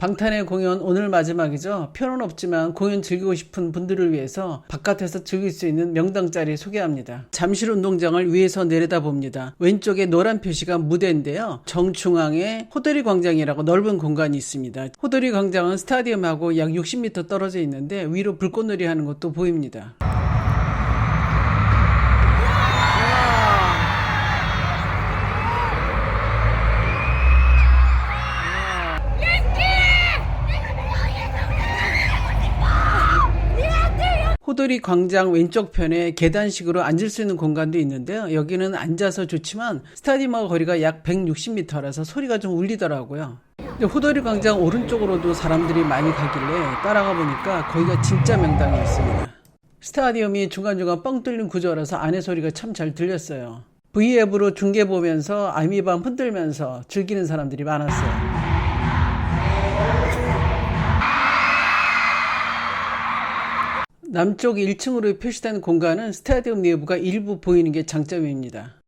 방탄의 공연 오늘 마지막이죠. 표는 없지만 공연 즐기고 싶은 분들을 위해서 바깥에서 즐길 수 있는 명당 자리 소개합니다. 잠실 운동장을 위에서 내려다 봅니다. 왼쪽에 노란 표시가 무대인데요. 정중앙에 호돌이 광장이라고 넓은 공간이 있습니다. 호돌이 광장은 스타디움하고 약 60m 떨어져 있는데 위로 불꽃놀이 하는 것도 보입니다. 호돌이 광장 왼쪽 편에 계단식으로 앉을 수 있는 공간도 있는데요. 여기는 앉아서 좋지만 스타디움하고 거리가 약 160m라서 소리가 좀 울리더라고요. 호돌이 광장 오른쪽으로도 사람들이 많이 가길래 따라가 보니까 거기가 진짜 명당이 있습니다. 스타디움이 중간중간 뻥 뚫린 구조라서 안에 소리가 참 잘 들렸어요. V앱으로 중계 보면서 아미밤 흔들면서 즐기는 사람들이 많았어요. 남쪽 1층으로 표시된 공간은 스타디움 내부가 일부 보이는 게 장점입니다.